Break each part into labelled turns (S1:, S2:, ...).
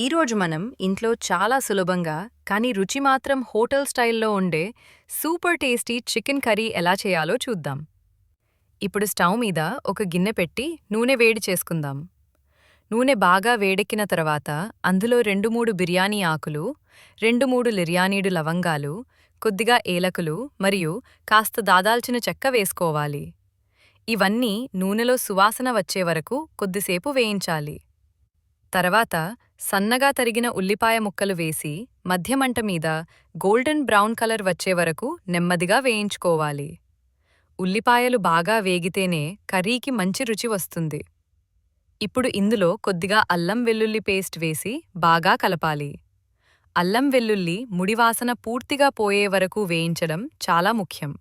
S1: ఈరోజు మనం ఇంట్లో చాలా సులభంగా కానీ రుచి మాత్రం హోటల్ స్టైల్లో ఉండే సూపర్ టేస్టీ చికెన్ కర్రీ ఎలా చేయాలో చూద్దాం. ఇప్పుడు స్టవ్ మీద ఒక గిన్నె పెట్టి నూనె వేడి చేసుకుందాం. నూనె బాగా వేడెక్కిన తర్వాత అందులో రెండు మూడు బిర్యానీ ఆకులు రెండు మూడు లిర్యానీడు లవంగాలు కొద్దిగా ఏలకులు మరియు కాస్త దాదాల్చిన చెక్క వేసుకోవాలి. ఇవన్నీ నూనెలో సువాసన వచ్చే వరకు కొద్దిసేపు వేయించాలి. తర్వాత సన్నగా తరిగిన ఉల్లిపాయ ముక్కలు వేసి మధ్యమంట మీద గోల్డెన్ బ్రౌన్ కలర్ వచ్చే వరకు నెమ్మదిగా వేయించుకోవాలి. ఉల్లిపాయలు బాగా వేగితేనే కర్రీకి మంచి రుచి వస్తుంది. ఇప్పుడు ఇందులో కొద్దిగా అల్లం వెల్లుల్లి పేస్ట్ వేసి బాగా కలపాలి. అల్లం వెల్లుల్లి ముడివాసన పూర్తిగా పోయే వరకు వేయించడం చాలా ముఖ్యం.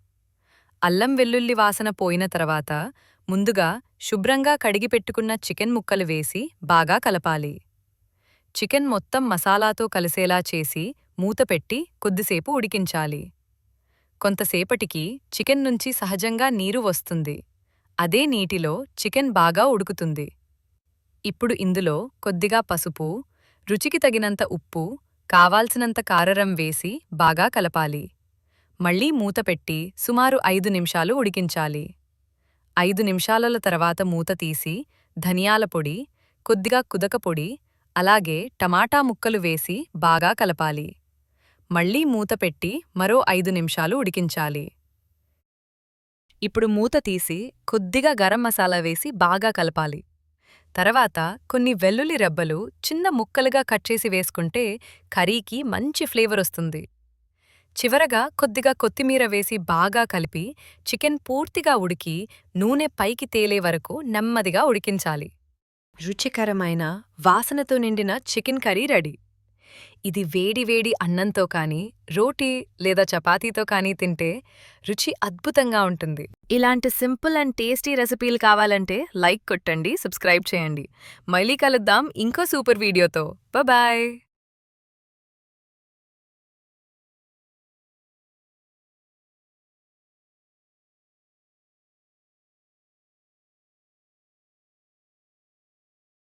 S1: అల్లం వెల్లుల్లి వాసన పోయిన తర్వాత ముందుగా శుభ్రంగా కడిగిపెట్టుకున్న చికెన్ ముక్కలు వేసి బాగా కలపాలి. చికెన్ మొత్తం మసాలాతో కలిసేలా చేసి మూతపెట్టి కొద్దిసేపు ఉడికించాలి. కొంతసేపటికి చికెన్ నుంచి సహజంగా నీరు వస్తుంది. అదే నీటిలో చికెన్ బాగా ఉడుకుతుంది. ఇప్పుడు ఇందులో కొద్దిగా పసుపు రుచికి తగినంత ఉప్పు కావాల్సినంత కారరం వేసి బాగా కలపాలి. మళ్ళీ మూతపెట్టి సుమారు ఐదు నిమిషాలు ఉడికించాలి. ఐదు నిమిషాల తర్వాత మూత తీసి ధనియాల పొడి కొద్దిగా కుదక పొడి అలాగే టమాటా ముక్కలు వేసి బాగా కలపాలి. మళ్ళీ మూత పెట్టి మరో ఐదు నిమిషాలు ఉడికించాలి. ఇప్పుడు మూత తీసి కొద్దిగా గరం మసాలా వేసి బాగా కలపాలి. తర్వాత కొన్ని వెల్లుల్లి రెబ్బలు చిన్న ముక్కలుగా కట్ చేసి వేసుకుంటే కర్రీకి మంచి ఫ్లేవర్ వస్తుంది. చివరగా కొద్దిగా కొత్తిమీర వేసి బాగా కలిపి చికెన్ పూర్తిగా ఉడికి నూనె పైకి తేలే వరకు నెమ్మదిగా ఉడికించాలి. రుచికరమైన వాసనతో నిండిన చికెన్ కర్రీ రెడీ. ఇది వేడి వేడి అన్నంతో కానీ రోటీ లేదా చపాతీతో కానీ తింటే రుచి అద్భుతంగా ఉంటుంది. ఇలాంటి సింపుల్ అండ్ టేస్టీ రెసిపీలు కావాలంటే లైక్ కొట్టండి సబ్స్క్రైబ్ చేయండి. మళ్ళీ కలుద్దాం ఇంకో సూపర్ వీడియోతో. బాయ్!